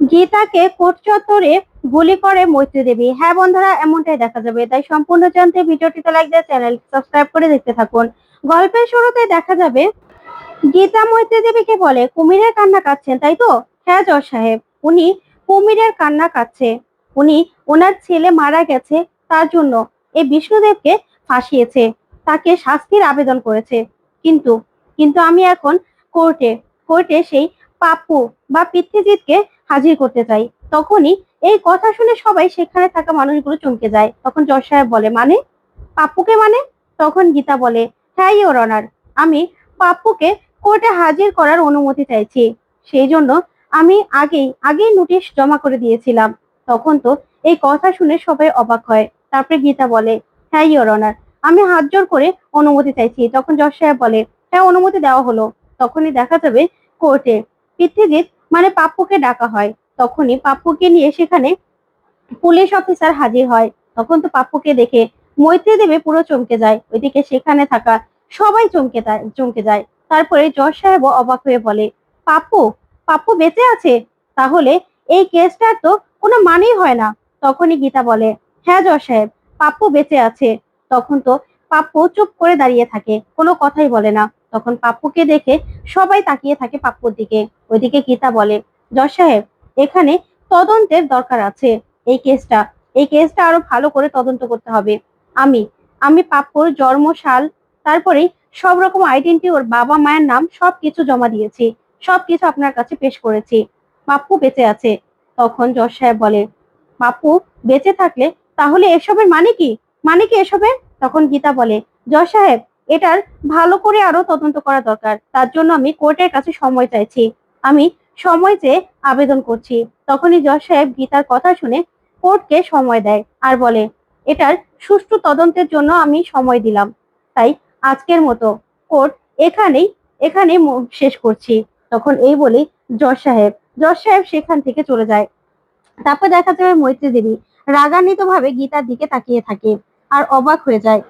গীতাকে coat চত্বরে গুলি করে মৈত্রী দেবী। হ্যাঁ বন্ধুরা, এমনটাই দেখা যাবে। তাই সম্পূর্ণ জানতে ভিডিওটিতে লাইক দিয়ে চ্যানেল সাবস্ক্রাইব করে দেখতে থাকুন। গল্পের শুরুতে দেখা যাবে, গীতা মৈত্রী দেবীকে বলে, কুমিরের কান্না কাচ্ছেন তাই তো? হ্যাঁ জজ সাহেব। উনি কুমিরের কান্না কাচ্ছে উনি ওনার ছেলে মারা গেছে, তার জন্য এই বিষ্ণুদেবকে ফাঁসিয়েছে। তাকে শাস্তির আবেদন করেছে। কিন্তু কিন্তু আমি এখন কোর্টে কোর্টে সেই পাপ্পু বা পৃথ্বীজিৎকে হাজির করতে চাই। তখনই এই কথা শুনে সবাই সেখানে থাকা মানুষগুলো চমকে যায়। তখন জজ সাহেব বলে মানে? পাপ্পুকে মানে? তখন গীতা বলে হ্যাঁ ইওর অনার। আমি পাপ্পুকে কোর্টে হাজির করার অনুমতি চাইছি। সেই জন্য আমি আগেই আগেই নোটিশ জমা করে দিয়েছিলাম। তখন তো এই কথা শুনে সবাই অবাক হয়। তারপরে গীতা বলে হ্যাঁ ইওর অনার। আমি হাত জোর করে অনুমতি চাইছি। তখন জজ সাহেব বলে হ্যাঁ অনুমতি দেওয়া হলো। তখনই দেখা যাবে কোর্টে পৃথ্বীজিৎ মানে পাপ্পুকে ডাকা হয়, তখনই পাপ্পুকে নিয়ে সেখানে পুলিশ অফিসার হাজির হয়। তখন তো পাপ্পুকে দেখে মৈত্রী দেবে পুরো চমকে যায়। ওইদিকে সেখানে থাকা সবাই চমকে যায় চমকে যায়। তারপরে জজ সাহেবও অবাক হয়ে বলে, পাপ্পু পাপ্পু বেঁচে আছে? তাহলে এই কেসটার তো কোনো মানেই হয় না। তখনই গীতা বলে হ্যাঁ জজ সাহেব, পাপ্পু বেঁচে আছে। তখন তো পাপ্পু চুপ করে দাঁড়িয়ে থাকে, কোনো কথাই বলে না। তখন পাপ্পুকে দেখে সবাই তাকিয়ে থাকে পাপ্পুর দিকে। ওইদিকে গীতা বলে, জজ সাহেব, এখানে তদন্তের দরকার আছে। এই কেসটা এই কেসটা আরও ভালো করে তদন্ত করতে হবে। আমি আমি পাপ্পুর জন্মসাল তারপরে সব রকম আইডেন্টি ওর বাবা মায়ের নাম সবকিছু জমা দিয়েছি। সবকিছু আপনার কাছে পেশ করেছি। পাপ্পু বেঁচে আছে। তখন জজ সাহেব বলে, পাপ্পু, বেঁচে থাকলে তাহলে এসবের মানে কি? মানে কি এসবের? তখন গীতা বলে, জজ সাহেব এটার ভালো করে আরও তদন্ত করা দরকার। তার জন্য আমি কোর্টের কাছে সময় চাইছি। আমি সময় চেয়ে আবেদন করছি। তখনই জজ সাহেব গীতার কথা শুনে কোর্টকে সময় দেয় আর বলে, এটার সুষ্ঠু তদন্তের জন্য আমি সময় দিলাম। তাই আজকের মতো কোর্ট এখানেই এখানে শেষ করছি। তখন এই বলে জজ সাহেব জজ সাহেব সেখান থেকে চলে যায়। তারপর দেখা যাবে মৈত্রী দেবী। রাগান্বিত ভাবে গীতার দিকে তাকিয়ে থাকে আর অবাক হয়ে যায়।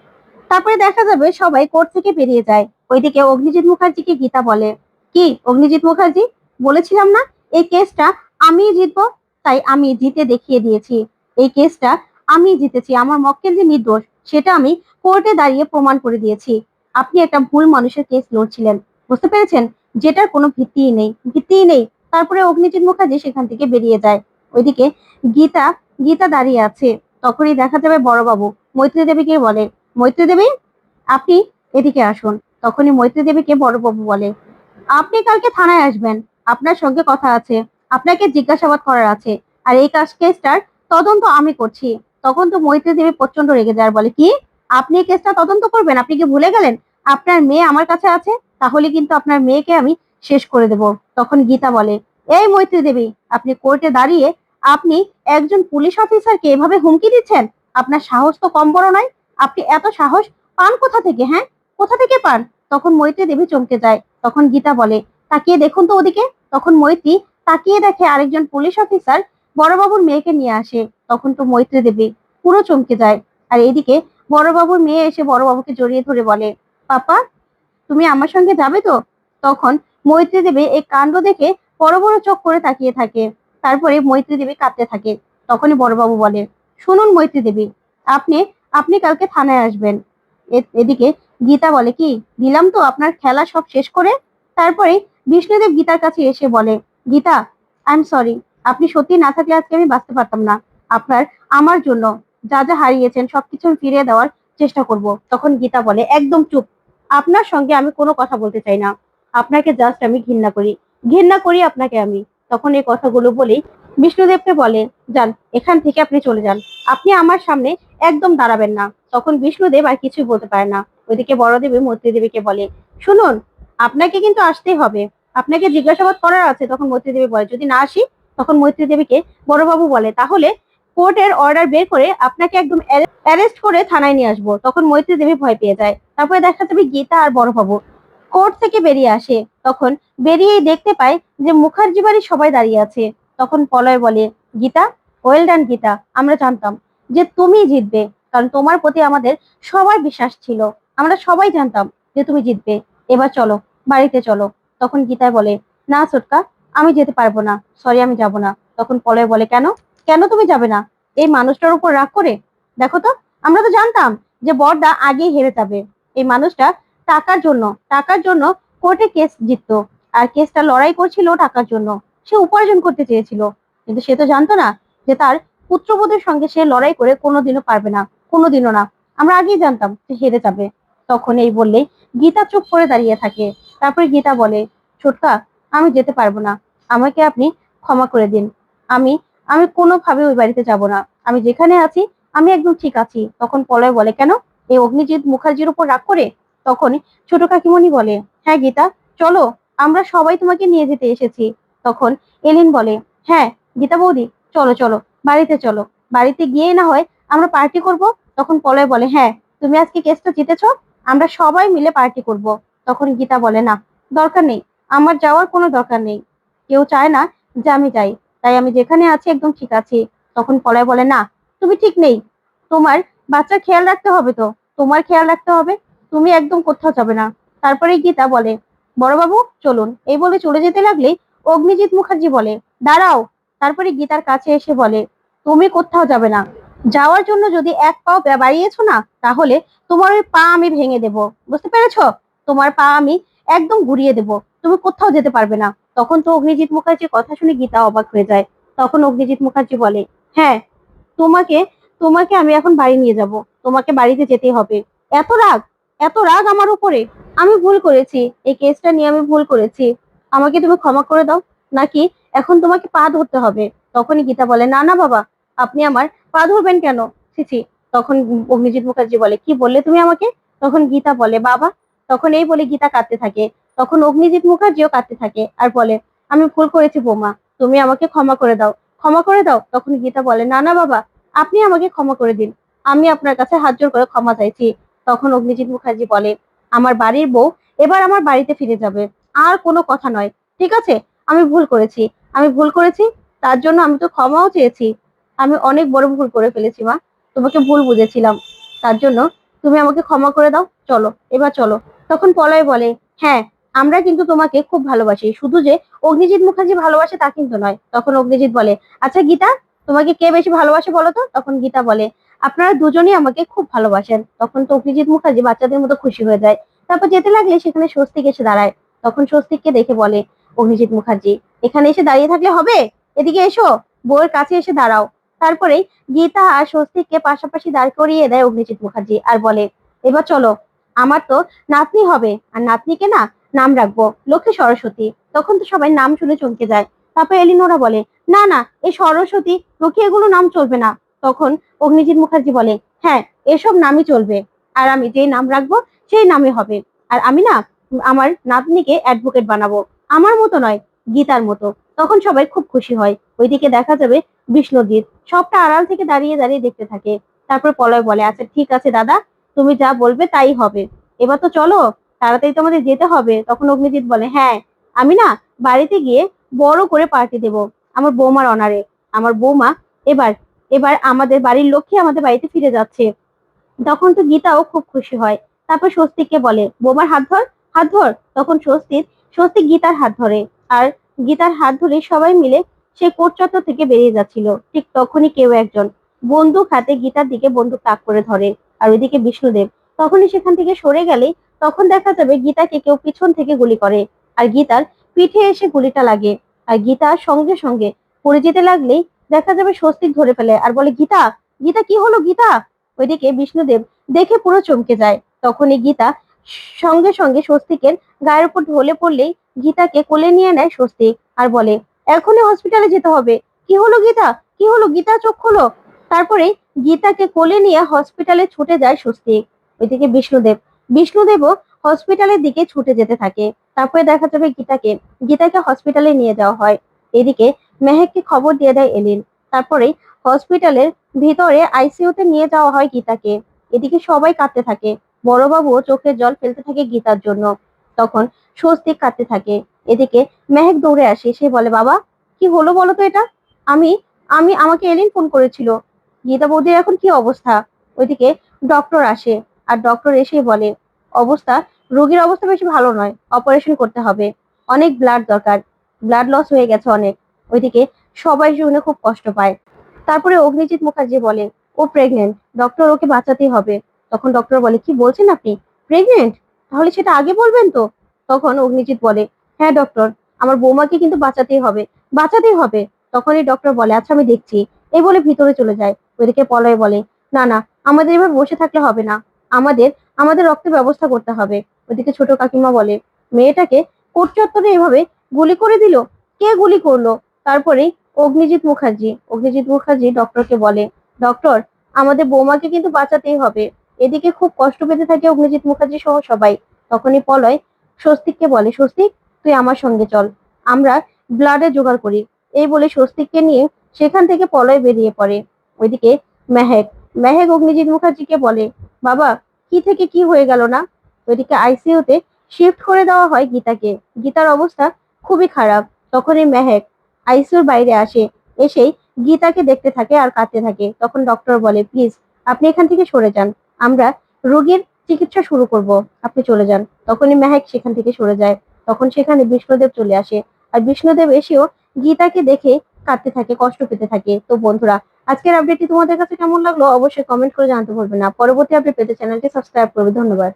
তারপরে দেখা যাবে সবাই কোর্ট থেকে বেরিয়ে যায়। ওইদিকে অগ্নিজিৎ মুখার্জিকে গীতা বলে। কি? অগ্নিজিৎ মুখার্জি? বলেছিলাম না? এই কেসটা আমি জিতবো, তাই আমি জিতে দেখিয়ে দিয়েছি। এই কেসটা আমি জিতেছি, আমার মক্কেল যে নির্দোষ, সেটা আমি কোর্টে দাঁড়িয়ে প্রমাণ করে দিয়েছি। আপনি একটা ভুল মানুষের কেস লড়ছিলেন, বুঝতে পেরেছেন? যেটার কোনো ভিত্তিই নেই ভিত্তিই নেই। তারপরে অগ্নিজিৎ মুখার্জি সেখান থেকে বেরিয়ে যায়। ওইদিকে গীতা গীতা দাঁড়িয়ে আছে। তখনই দেখা যাবে বড়বাবু, মৈত্রী দেবীকে বলে মৈত্রী দেবী আপনি এদিকে আসুন। তখনই মৈত্রী দেবীকে বড়বাবু বলে, আপনি কালকে থানায় আসবেন। আপনার সঙ্গে কথা আছে। আপনাকে জিজ্ঞাসাবাদ করার আছে। আর এই কাজ কেসটার তদন্ত আমি করছি। তখন তো মৈত্রী দেবী প্রচণ্ড রেগে যায় বলে, কি? আপনি এই কেসটা তদন্ত করবেন? আপনি কি ভুলে গেলেন? আপনার মেয়ে আমার কাছে আছে? তাহলে কিন্তু আপনার মেয়েকে আমি শেষ করে দেব। তখন গীতা বলে, এই মৈত্রী দেবী আপনি কোর্টে দাঁড়িয়ে আপনি একজন পুলিশ অফিসারকে এভাবে হুমকি দিচ্ছেন? আপনার সাহস তো কম বড় নয়। আপনি এত সাহস পান কোথা থেকে হ্যাঁ? কোথা থেকে পান? তখন মৈত্রী দেবী চমকে যায়। তখন গীতা বলে, তাকিয়ে দেখুন তো ওদিকে। তখন মৈত্রী তাকিয়ে দেখে আরেকজন পুলিশ অফিসার বড়বাবুর মেয়েকে নিয়ে আসে। তখন তো মৈত্রী দেবী পুরো চমকে যায়। আর এইদিকে বড়বাবুর মেয়ে এসে বড়বাবুকে জড়িয়ে ধরে বলে, পাপা, তুমি আমার সঙ্গে যাবে তো? তখন মৈত্রী দেবী এই কাণ্ড দেখে বড় বড় চোখ করে তাকিয়ে থাকে। তারপরে মৈত্রী দেবী কাঁদতে থাকে। তখনই বড়বাবু বলে, শুনুন মৈত্রী দেবী, আপনি আপনি কালকে থানায় আসবেন। এদিকে গীতা বলে, কি, দিলাম তো, আপনার খেলা সব শেষ করে? তারপরে বিষ্ণুদেব গীতার কাছে এসে বলে, গীতা আই এম সরি আপনি সত্যি না থাকলে আজকে আমি বাঁচতে পারতাম না। আপনার, আমার জন্য যা যা হারিয়েছেন সবকিছু ফিরিয়ে দেওয়ার চেষ্টা করব। তখন গীতা বলে, একদম চুপ। আপনার সঙ্গে আমি কোনো কথা বলতে চাই না। আপনাকে জাস্ট আমি ঘৃণা করি। ঘৃণা করি আপনাকে আমি। তখন এই কথাগুলো বলেই বিষ্ণুদেবকে বলে যান, এখান থেকে আপনি চলে যান। আপনি আমার সামনে একদম দাঁড়াবেন না। তখন বিষ্ণুদেব আর কিছুই বলতে পারে না। ওইদিকে বড়দেবী মৈত্রী দেবীকে বলে, শুনুন, আপনাকে কিন্তু আসতেই হবে। আপনাকে জিজ্ঞাসাবাদ করার আছে। তখন মৈত্রী দেবী বলে, যদি না আসি? তখন মৈত্রী দেবীকে বড়বাবু বলে, তাহলে কোর্টের অর্ডার বের করে আপনাকে একদম অ্যারেস্ট করে থানায় নিয়ে আসব। তখন মৈত্রী দেবী ভয় পেয়ে যায়। তারপরে দেখা যাবে গীতা আর বড়বাবু। কোর্ট থেকে বেরিয়ে আসে। তখন বেরিয়েই দেখতে পায় যে মুখার্জি বাড়ির সবাই দাঁড়িয়ে আছে। তখন পলয় বলে, গীতা ওয়েল ডান গীতা, আমরা জানতাম যে তুমি জিতবে, কারণ তোমার প্রতি আমাদের সবার বিশ্বাস ছিল, আমরা সবাই জানতাম যে তুমি জিতবে। এবার চলো, বাড়িতে চলো। তখন গীতায় বলে, না সোটকা আমি যেতে পারব না সরি আমি যাব না। তখন পলয় বলে, কেন? কেন তুমি যাবে না? এই মানুষটার উপর রাগ করে? দেখো তো, আমরা তো জানতাম যে বরদা আগেই হেরে যাবে। এই মানুষটা টাকার জন্য টাকার জন্য কোর্টে কেস জিততো, আর কেসটা লড়াই করছিল টাকার জন্য। সে উপার্জন করতে চেয়েছিল। কিন্তু সে তো জানতো না যে তার পুত্রবধূর সঙ্গে সে লড়াই করে কোনোদিনও পারবে না, কোনোদিনও না। আমরা আগেই জানতাম যে হেরে যাবে। তখন এই বললেই গীতা চুপ করে দাঁড়িয়ে থাকে। তারপরে গীতা বলে, ছোটকা, আমি যেতে পারব না। আমাকে আপনি ক্ষমা করে দিন। আমি আমি কোনোভাবে ওই বাড়িতে যাব না। আমি যেখানে আছি, আমি একদম ঠিক আছি। তখন পলয় বলে, কেন? এই অগ্নিজিৎ মুখার্জির উপর রাগ করে? তখন ছোট কাকিমণি বলে হ্যাঁ গীতা, চলো, আমরা সবাই তোমাকে নিয়ে যেতে এসেছি। তখন এলিন বলে হ্যাঁ গীতা বৌদি, চলো চলো, বাড়িতে চলো। বাড়িতে গিয়ে না হয় আমরা পার্টি করব? তখন পলয় বলে হ্যাঁ তুমি আজকে কেসটা জিতেছ, আমরা সবাই মিলে পার্টি করব। তখন গীতা বলে, না, দরকার নেই, আমার যাওয়ার কোনো দরকার নেই। কেউ চায় না যে আমি যাই, তাই আমি যেখানে আছি একদম ঠিক আছি। তখন পলয় বলে, না, তুমি ঠিক নেই। তোমার বাচ্চার খেয়াল রাখতে হবে তো, তোমার খেয়াল রাখতে হবে, তুমি একদম কোথাও যাবে না। তারপরে গীতা বলে, বড়বাবু, চলুন। এই বলে চলে যেতে লাগলেই অগ্নিজিৎ মুখার্জি বলে, দাঁড়াও। তারপরে গীতার কাছে এসে বলে, তুমি কোথাও যাবে না। যাওয়ার জন্য যদি এক পাও বাড়িয়েছো না, তাহলে তোমার ওই পা আমি ভেঙে দেব। বুঝতে পেরেছ? তোমার পা আমি একদম ঘুরিয়ে দেব। তুমি কোথাও যেতে পারবে না। তখন তো অগ্নিজিৎ মুখার্জির কথা শুনে গীতা অবাক হয়ে যায়। তখন অগ্নিজিৎ মুখার্জি বলে হ্যাঁ তোমাকে তোমাকে আমি এখন বাড়ি নিয়ে যাব। তোমাকে বাড়িতে যেতে হবে। এত রাগ এত রাগ আমার উপরে। আমি ভুল করেছি। এই কেসটা নিয়ে আমি ভুল করেছি। আমাকে তুমি ক্ষমা করে দাও, নাকি এখন তোমাকে পা ধরতে হবে? তখনই গীতা বলে, না না বাবা, আপনি আমার পা ধরবেন কেন? ছিছি তখন অগ্নিজিৎ মুখার্জি বলে, কি বললে তুমি আমাকে? তখন গীতা বলে, বাবা, তখন এই বলে গীতা কাঁদতে থাকে। তখন অগ্নিজিৎ মুখার্জিও কাঁদতে থাকে আর বলে, আমি ভুল করেছি বৌমা, তুমি আমাকে ক্ষমা করে দাও। ক্ষমা করে দাও? তখন গীতা বলে, না না বাবা, আপনি আমাকে ক্ষমা করে দিন। আমি আপনার কাছে হাত জোর করে ক্ষমা চাইছি। তখন অগ্নিজিৎ মুখার্জি বলে, আমার বাড়ির বউ এবার আমার বাড়িতে ফিরে যাবে। আর কোনো কথা নয়। ঠিক আছে? আমি ভুল করেছি। আমি ভুল করেছি? তার জন্য আমি তো ক্ষমাও চেয়েছি। আমি অনেক বড় ভুল করে ফেলেছি, মা। তোমাকে ভুল বুঝেছিলাম। তার জন্য তুমি আমাকে ক্ষমা করে দাও। চলো, এবার চলো। তখন পলয় বলে হ্যাঁ আমরা কিন্তু তোমাকে খুব ভালোবাসি। শুধু যে অগ্নিজিৎ মুখার্জি ভালোবাসে তা কিন্তু নয়। তখন অগ্নিজিৎ বলে আচ্ছা গীতা, তোমাকে কে বেশি ভালোবাসে বলো তো? তখন গীতা বলে, আপনারা দুজনেই আমাকে খুব ভালোবাসেন। তখন তো অগ্নিজিৎ মুখার্জি বাচ্চাদের মতো খুশি হয়ে যায়। তারপর যেতে লাগলে সেখানে স্বস্তিক এসে দাঁড়ায়। তখন স্বস্তিককে দেখে বলে অগ্নিজিৎ মুখার্জি, এখানে এসে দাঁড়িয়ে থাকলে হবে? এদিকে এসো, বউয়ের কাছে এসে দাঁড়াও। তারপরে গীতা আর স্বস্তিককে পাশাপাশি দাঁড় করিয়ে দেয় অগ্নিজিৎ মুখার্জি আর বলে, এবার চলো, আমার তো নাতনি হবে, আর নাতনিকে না নাম রাখব, লক্ষ্মী সরস্বতী। তখন তো সবাই নাম শুনে চমকে যায়। তারপর এলিনোরা বলে, না না, এই সরস্বতী লক্ষ্মী এগুলো নাম চলবে না। তখন অগ্নিজিৎ মুখার্জি বলে হ্যাঁ এসব নামই চলবে, আর আমি যে নাম রাখব, সেই নামে হবে। আর আমি না আমার নাতনিকে অ্যাডভোকেট বানাবো। আমার মতো নয়, গীতার মতো। তখন সবাই খুব খুশি হয়। ওইদিকে দেখা যাবে বিষ্ণুজিৎ। সবটা আড়াল থেকে দাঁড়িয়ে দাঁড়িয়ে দেখতে থাকে। তারপর পলয় বলে আচ্ছা ঠিক আছে দাদা, তুমি যা বলবে তাই হবে। এবার তো চলো, তাড়াতাড়ি তোমাদের যেতে হবে। তখন অগ্নিজিৎ বলে হ্যাঁ আমি না বাড়িতে গিয়ে বড় করে পার্টি দেব, আমার বৌমার অনারে আমার বৌমা এবার এবার আমাদের বাড়ির লক্ষ্মী আমাদের বাড়িতে ফিরে যাচ্ছে। তখন তো গীতাও খুব খুশি হয়। তারপর স্বস্তিককে বলে, বৌমার হাত ধর হাত ধর। তখন স্বস্তিক স্বস্তিক গীতার হাত ধরে। আর গীতার হাত ধরে সবাই মিলে সে কোট চত্বর থেকে বেরিয়ে যাচ্ছিল। ঠিক তখনই কেউ একজন বন্দুক হাতে গীতার দিকে বন্দুক তাক করে ধরে। আর ওইদিকে বিষ্ণুদেব, তখনই সেখান থেকে সরে গেলে তখন দেখা যাবে গীতাকে কেউ পিছন থেকে গুলি করে। আর গীতার পিঠে এসে গুলিটা লাগে। আর গীতা সঙ্গে সঙ্গে পড়ে যেতে লাগলেই দেখা যাবে স্বস্তিক ধরে ফেলে। আর বলে, গীতা গীতা, কি হলো গীতা? ওইদিকে বিষ্ণুদেব দেখে পুরো চমকে যায়। তখনই গীতা সঙ্গে সঙ্গে স্বস্তিকের গায়ের উপর ঢলে পড়লেই গীতাকে কোলে নিয়ে নেয় স্বস্তিক আর বলে, এখনই হসপিটালে যেতে হবে। কি হলো গীতা? কি হলো? গীতা চোখ হলো তারপরে গীতাকে কোলে নিয়ে হসপিটালে ছুটে যায় স্বস্তিক। ওইদিকে বিষ্ণুদেব। বিষ্ণুদেবও হসপিটালের দিকে ছুটে যেতে থাকে। তারপরে দেখা যাবে গীতাকে। গীতাকে হসপিটালে নিয়ে যাওয়া হয়। এদিকে মেহেককে খবর দিয়ে দেয় এলিন। তারপরে হসপিটালের ভিতরে আইসিইউতে নিয়ে যাওয়া হয় গীতাকে। এদিকে সবাই কাঁদতে থাকে। বড়বাবুও চোখের জল ফেলতে থাকে গীতার জন্য। তখন স্বস্তিক কাঁদতে থাকে। এদিকে মেহেক দৌড়ে আসে। সে বলে, বাবা, কি হলো বলো তো এটা? আমি আমি, আমাকে এলিন ফোন করেছিল। গীতা বৌদির এখন কি অবস্থা? ওইদিকে ডক্টর আসে আর ডক্টর এসে বলে, অবস্থা, রোগীর অবস্থা বেশি ভালো নয়। অপারেশন করতে হবে। অনেক ব্লাড দরকার। ব্লাড লস হয়ে গেছে অনেক। ওইদিকে সবাই শুনে খুব কষ্ট পায়। তারপরে অগ্নিজিৎ মুখার্জি বলে, ও প্রেগনেন্ট ডক্টর ওকে বাঁচাতেই হবে। তখন ডক্টর বলে, কি বলছেন আপনি? প্রেগনেন্ট তাহলে সেটা আগে বলবেন তো? তখন অগ্নিজিৎ বলে হ্যাঁ ডক্টর আমার বৌমাকে কিন্তু বাঁচাতেই হবে বাঁচাতেই হবে। তখন এই ডক্টর বলে আচ্ছা আমি দেখছি। এই বলে ভিতরে চলে যায়। ওইদিকে পলয় বলে, না না, আমাদের এবার বসে থাকলে হবে না। আমাদের আমাদের রক্তের ব্যবস্থা করতে হবে। ওইদিকে ছোট কাকিমা বলে, মেয়েটাকে কোট চত্বরে এভাবে গুলি করে দিল? কে গুলি করল? তারপরে অগ্নিজিৎ মুখার্জি অগ্নিজিৎ মুখার্জি ডক্টরকে বলে ডক্টর আমাদের বৌমাকে কিন্তু বাঁচাতেই হবে। এদিকে খুব কষ্ট পেতে থাকে অগ্নিজিৎ মুখার্জি সহ সবাই। তখনই পলয়, স্বস্তিককে বলে, স্বস্তিক, তুই আমার সঙ্গে চল। আমরা ব্লাডে জোগাড় করি। এই বলে স্বস্তিককে নিয়ে সেখান থেকে পলয় বেরিয়ে পড়ে। ওইদিকে মেহেক মেহেক অগ্নিজিৎ মুখার্জিকে বলে, বাবা, কি থেকে কি হয়ে গেল না? ওইদিকে আইসিইউতে শিফট করে দেওয়া হয় গীতাকে। গীতার অবস্থা খুবই খারাপ। তখনই মেহেক আইসিইউর বাইরে আসে। এসেই গীতাকে দেখতে থাকে আর কাঁদতে থাকে। তখন ডক্টর বলে, প্লিজ, আপনি এখান থেকে সরে যান। আমরা রোগীর চিকিৎসা শুরু করব। আপনি চলে যান। তখনই মেহেক সেখান থেকে সরে যায়। তখন সেখানে বিষ্ণুদেব চলে আসে। আর বিষ্ণুদেব এসেও গীতাকে দেখে কাঁদতে থাকে, কষ্ট পেতে থাকে। তো বন্ধুরা, আজকের আপডেটটি তোমাদের কাছে কেমন লাগল? অবশ্যই কমেন্ট করে জানতে ভুলবে না। পরবর্তী আপডেট পেতে চ্যানেলটি সাবস্ক্রাইব করবে। ধন্যবাদ।